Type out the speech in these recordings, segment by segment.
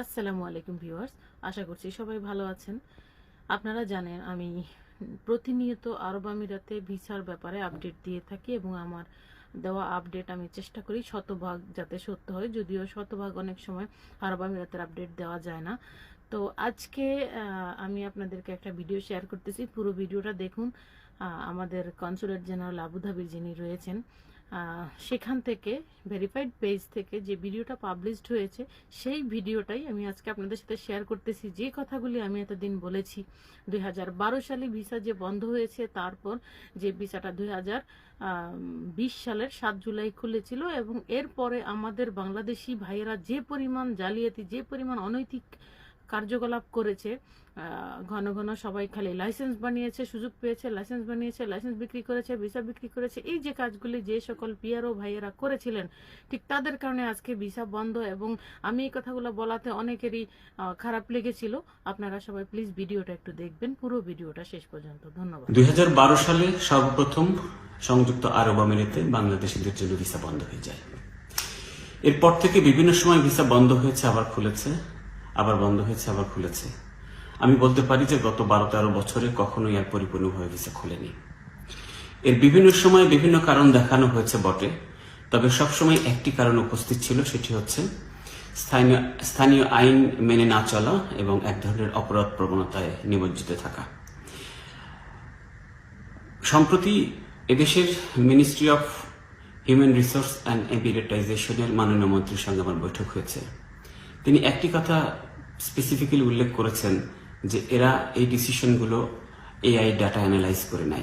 আসসালামু আলাইকুম ভিউয়ার্স, আশা করছি সবাই ভালো আছেন। আপনারা জানেন, আমি প্রতিনিয়ত আরব আমিরাতে ভিসার ব্যাপারে আপডেট দিয়ে থাকি এবং আমার দেওয়া আপডেট আমি চেষ্টা করি শতভাগ যাতে সত্য হয়, যদিও শতভাগ অনেক সময় আরব আমিরাতের আপডেট দেওয়া যায় না। তো আজকে আমি আপনাদেরকে একটা ভিডিও শেয়ার করতেছি। পুরো ভিডিওটা দেখুন। আমাদের কনসুলেট জেনারেল আবুধাবির যিনি রয়েছেন সেখান থেকে ভেরিফাইড পেজ থেকে যে ভিডিওটা পাবলিশড হয়েছে, সেই ভিডিওটাই আমি আজকে আপনাদের সাথে শেয়ার করতেছি। যে কথাগুলি আমি এতদিন বলেছি, দুই হাজার বারো সালে ভিসা যে বন্ধ হয়েছে, তারপর যে ভিসাটা দুই সালের সাত জুলাই খুলেছিল এবং এরপরে আমাদের বাংলাদেশি ভাইয়েরা যে পরিমাণ জালিয়াতি, যে পরিমাণ অনৈতিক কার্যকলাপ করেছে ঘন ঘন সবাই খালি লাইসেন্স বানিয়েছে, সুযোগ পেয়েছে লাইসেন্স বানিয়েছে লাইসেন্স বিক্রি করেছে ভিসা বিক্রি করেছে। এই যে কাজগুলি যে সকল পিয়ারও ভাইয়েরা করেছিলেন, ঠিক তাদের কারণে আজকে ভিসা বন্ধ এবং আমি এই কথাগুলো বলাতে অনেকেরই খারাপ লেগেছিল। আপনারা সবাই প্লিজ ভিডিওটা একটু দেখবেন, পুরো ভিডিওটা শেষ পর্যন্ত। ধন্যবাদ। দুই হাজার বারো সালে সর্বপ্রথম সংযুক্ত আরব আমিরাতে বাংলাদেশিদের জন্য ভিসা বন্ধ হয়ে যায়। এরপর থেকে বিভিন্ন সময় ভিসা বন্ধ হয়েছে, আবার খুলেছে। আবার বন্ধ হয়েছে, আবার খুলেছে। আমি বলতে পারি যে গত বারো তেরো বছরে কখনোই আর পরিপূর্ণভাবে ভিসা খুলেনি। এর বিভিন্ন সময় বিভিন্ন কারণ দেখানো হয়েছে বটে, তবে সবসময় একটি কারণ উপস্থিত ছিল, সেটি হচ্ছে স্থানীয় স্থানীয় আইন মেনে না চলা এবং এক ধরনের অপরাধ প্রবণতায় নিমজ্জিত থাকা। সম্প্রতি এদেশের ministry of human resource and এম্পিরিটাইজেশনের মাননীয় মন্ত্রীর সঙ্গে আমার বৈঠক হয়েছে। তিনি একটি কথা স্পেসিফিক্যালি উল্লেখ করেছেন যে এরা এই ডিসিশনগুলো এআই ডাটা অ্যানালাইজ করে নেয়।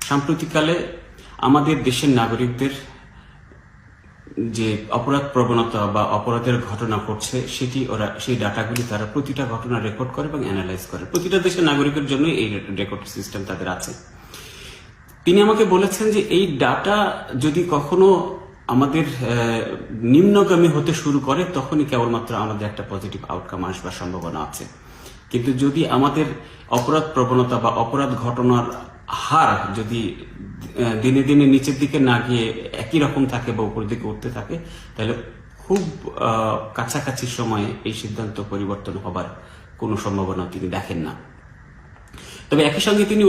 সাম্প্রতিককালে আমাদের দেশের নাগরিকদের যে অপরাধ প্রবণতা বা অপরাধের ঘটনা ঘটছে, সেটি ওরা, সেই ডাটাগুলি তারা প্রতিটা ঘটনা রেকর্ড করে এবং অ্যানালাইজ করে। প্রতিটা দেশের নাগরিকের জন্য এই রেকর্ড সিস্টেম তাদের আছে। তিনি আমাকে বলেছেন যে এই ডাটা যদি কখনো আমাদের নিম্নগামী হতে শুরু করে তখনই কেবলমাত্র আমাদের একটা পজিটিভ আউটকাম আসবার সম্ভাবনা আছে। কিন্তু যদি আমাদের অপরাধ প্রবণতা বা অপরাধ ঘটনার হার যদি দিনে দিনে নিচের দিকে না গিয়ে একই রকম থাকে বা উপর দিকে উঠতে থাকে, তাহলে খুব কাছাকাছি সময়ে এই সিদ্ধান্ত পরিবর্তন হবার কোনো সম্ভাবনা তিনি দেখেন না। তবে একই সঙ্গে তিনি